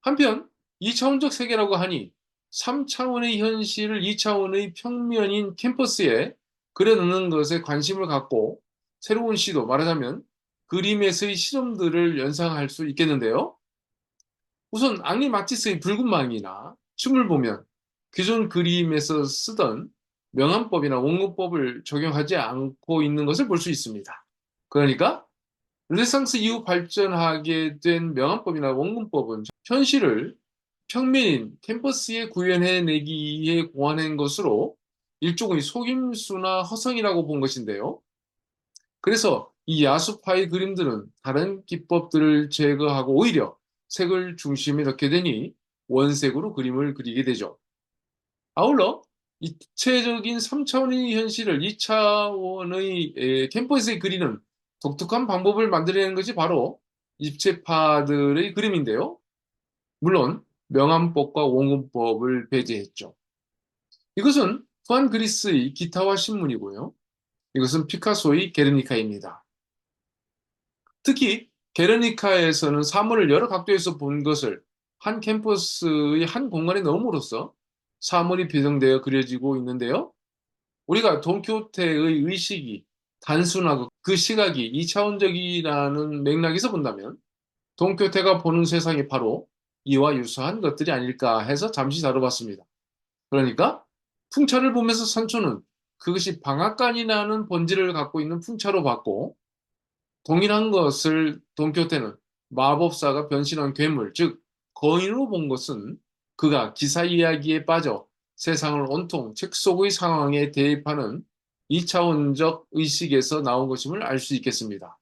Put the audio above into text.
한편 2차원적 세계라고 하니 3차원의 현실을 2차원의 평면인 캠퍼스에 그려넣는 것에 관심을 갖고 새로운 시도, 말하자면 그림에서의 실험들을 연상할 수 있겠는데요. 우선 앙리 마티스의 붉은 망이나 춤을 보면 기존 그림에서 쓰던 명암법이나 원근법을 적용하지 않고 있는 것을 볼 수 있습니다. 그러니까 르네상스 이후 발전하게 된 명암법이나 원근법은 현실을 평면인 캠퍼스에 구현해내기에 공헌한 것으로 일종의 속임수나 허성이라고 본 것인데요. 그래서 이 야수파의 그림들은 다른 기법들을 제거하고 오히려 색을 중심에 넣게 되니 원색으로 그림을 그리게 되죠. 아울러 입체적인 3차원의 현실을 2차원의 캠퍼스에 그리는 독특한 방법을 만들어내는 것이 바로 입체파들의 그림인데요. 물론 명암법과 원근법을 배제했죠. 이것은 후한 그리스의 기타와 신문이고요. 이것은 피카소의 게르니카입니다. 특히 게르니카에서는 사물을 여러 각도에서 본 것을 한 캠퍼스의 한 공간에 넣음으로써 사물이 배정되어 그려지고 있는데요. 우리가 돈키호테의 의식이 단순하고 그 시각이 2차원적이라는 맥락에서 본다면 돈키호테가 보는 세상이 바로 이와 유사한 것들이 아닐까 해서 잠시 다뤄봤습니다. 그러니까 풍차를 보면서 산초는 그것이 방앗간이라는 본질을 갖고 있는 풍차로 봤고 동일한 것을 돈키호테는 마법사가 변신한 괴물, 즉 거인으로 본 것은 그가 기사 이야기에 빠져 세상을 온통 책 속의 상황에 대입하는 2차원적 의식에서 나온 것임을 알 수 있겠습니다.